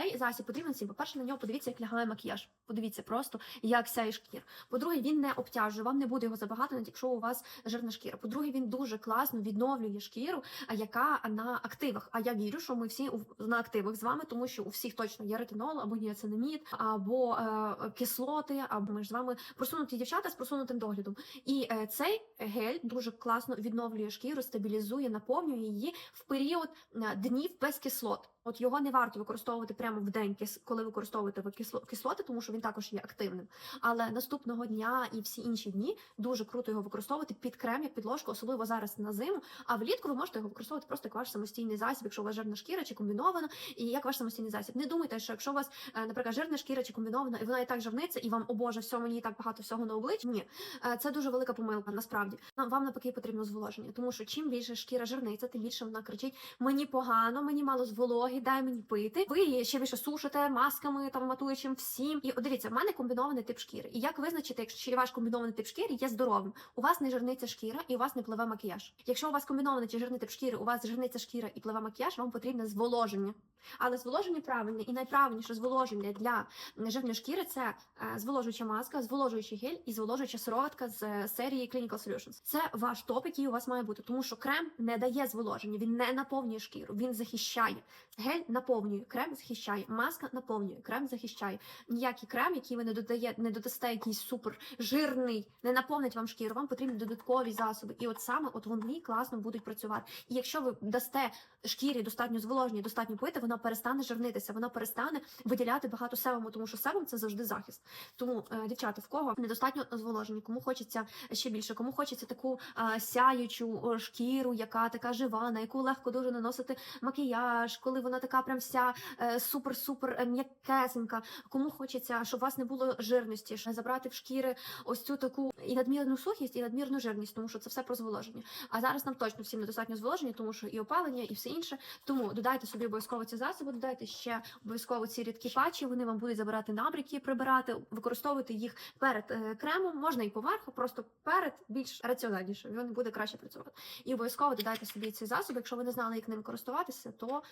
цей засіб потрібен всім. По-перше, на нього подивіться, як лягає макіяж. Подивіться просто, як сяє шкір. По-друге, він не обтяжує, вам не буде його забагато, навіть якщо у вас жирна шкіра. По-друге, він дуже класно відновлює шкіру, яка на активах. А я вірю, що ми всі на активах з вами, тому що у всіх точно є ретинол або ніацинамід, або е, кислоти, або ми ж з вами просунуті дівчата з просунутим доглядом. І е, цей гель дуже класно відновлює шкіру, стабілізує, наповнює її в період е, днів без кислот. От його не варто використовувати прямо в день, коли використовуєте ви кисло- кислоти, тому що він також є активним. Але наступного дня і всі інші дні дуже круто його використовувати під крем, як підложку, особливо зараз на зиму. А влітку ви можете його використовувати просто як ваш самостійний засіб, якщо у вас жирна шкіра чи комбінована, і як ваш самостійний засіб. Не думайте, що якщо у вас, е, наприклад, жирна шкіра чи комбінована, і вона і так жирниться, і вам, о Боже, все мені так багато всього на обличчі. Ні, Е, це дуже велика помилка. Насправді вам навпаки потрібно зволоження, тому що чим більше шкіра жирниться, тим більше вона кричить: мені погано, мені мало з вологи, дай мені пити. Ви її ще більше сушите масками, там матуючим всім. І от дивіться, в мене комбінований тип шкіри. І як визначити, якщо ваш комбінований тип шкіри є здоровим? У вас не жирниться шкіра і у вас не пливе макіяж. Якщо у вас комбінований чи жирний тип шкіри, у вас жирниться шкіра і пливе макіяж, вам потрібне зволоження. Але зволоження правильне і найправильніше зволоження для жирної шкіри це е, зволожуюча маска, зволожуючий гель і зволожуюча сироватка з е, серії Clinical Solutions. Це ваш топ, який у вас має бути, тому що крем не дає зволоження, він не наповнює шкіру, він захищає. Гель наповнює, крем захищає, маска наповнює, крем захищає. Ніякий крем, який ви не додає, не додасте якийсь супер жирний, не наповнить вам шкіру. Вам потрібні додаткові засоби. І от саме от вони класно будуть працювати. І якщо ви дасте шкірі достатньо зволоження, достатньо пити, вона перестане жирнитися, вона перестане виділяти багато себуму, тому що себум це завжди захист. Тому, е, дівчата, в кого недостатньо зволоження, кому хочеться ще більше, кому хочеться таку е, сяючу е, шкіру, яка така жива, на яку легко дуже наносити макіяж, коли вона така прям вся е, супер-супер е, м'якесенька. Кому хочеться, щоб у вас не було жирності, забрати в шкіри ось цю таку і надмірну сухість, і надмірну жирність, тому що це все про зволоження. А зараз нам точно всім недостатньо зволоження, тому що і опалення, і все інше. Тому додайте собі обов'язково ці засоби, додайте ще обов'язково ці рідкі патчі. Вони вам будуть забирати набряки, прибирати, використовувати їх перед е, кремом, можна і поверху, просто перед більш раціональніше. Він буде краще працювати. І обов'язково додайте собі ці засоби. Якщо ви не знали, як ним користуватися, то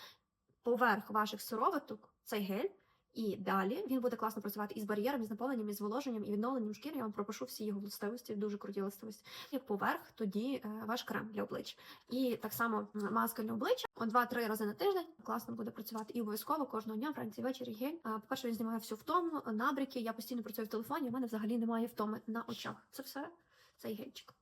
поверх ваших сироваток цей гель. І далі він буде класно працювати із бар'єром, із наповненням, із зволоженням і відновленням шкіри. Я вам пропишу всі його властивості, дуже круті властивості. Як поверх, тоді е, ваш крем для обличчя. І так само маска для обличчя 2-3 рази на тиждень класно буде працювати. І обов'язково кожного дня, вранці, ввечері гель. А, По-перше, він знімає всю втому, набріки. Я постійно працюю в телефоні. У мене взагалі немає втоми на очах. Це все цей гельчик.